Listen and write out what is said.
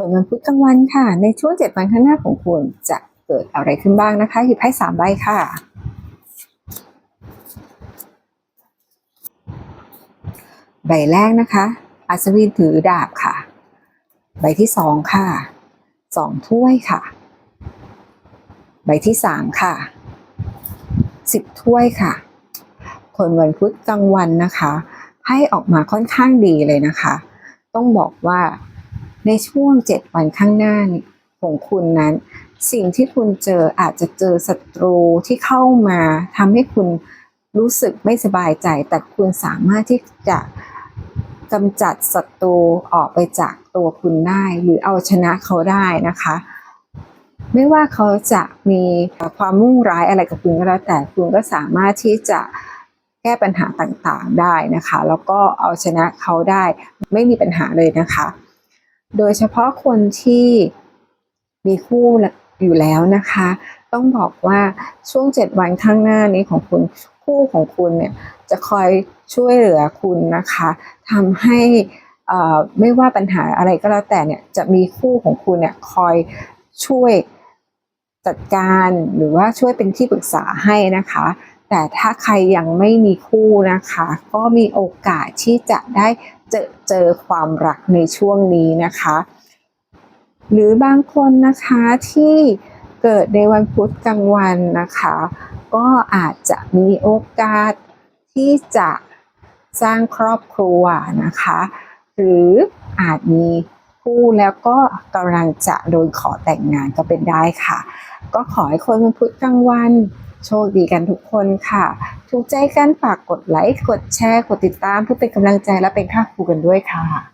ผลวันพุธกลางวันค่ะ ในช่วงเจ็ดวันข้างหน้าของคุณจะเกิดอะไรขึ้นบ้างนะคะหยิบไพ่สามใบค่ะใบแรกนะคะ อัศวินถือดาบค่ะ ใบที่สองค่ะสองถ้วยค่ะ ใบที่สามค่ะสิบถ้วยค่ะคนวันพุธกลางวันนะคะ ให้ออกมาค่อนข้างดีเลยนะคะ ต้องบอกว่า ในช่วงเจ็ดวันข้างหน้าของคุณนั้น สิ่งที่คุณเจออาจจะเจอศัตรูที่เข้ามาทำให้คุณรู้สึกไม่สบายใจ แต่คุณสามารถที่จะกำจัดศัตรูออกไปจากตัวคุณได้ หรือเอาชนะเขาได้นะคะ ไม่ว่าเขาจะมีความมุ่งร้ายอะไรกับคุณก็แล้วแต่คุณก็สามารถที่จะแก้ปัญหาต่างๆได้นะคะ แล้วก็เอาชนะเขาได้ไม่มีปัญหาเลยนะคะ โดยเฉพาะคนที่มีคู่อยู่แล้วนะคะ ต้องบอกว่าช่วง 7 วันข้างหน้านี้ของคุณคู่ของคุณเนี่ยจะคอยช่วยเหลือคุณนะคะทำให้อ่อไม่ว่าปัญหาอะไรก็แล้วแต่เนี่ยจะมีคู่ของคุณเนี่ยคอยช่วยจัดการหรือว่าช่วยเป็นที่ปรึกษาให้นะคะ แต่ถ้าใครยังไม่มีคู่นะคะ ก็มีโอกาสที่จะได้เจอเจอความรักในช่วงนี้นะคะ หรือบางคนนะคะที่เกิดในวันพุธกลางวันนะคะ ก็อาจจะมีโอกาสที่จะสร้างครอบครัวนะคะ หรืออาจมีคู่แล้วก็กำลังจะโดนขอแต่งงานก็เป็นได้ค่ะ ก็ขอให้คนวันพุธกลางวัน โชคดีกันทุกคนค่ะ ถูกใจกันฝากกดไลค์ กดแชร์ กดติดตามเพื่อเป็นกำลังใจและเป็นค่าครูกันด้วยค่ะ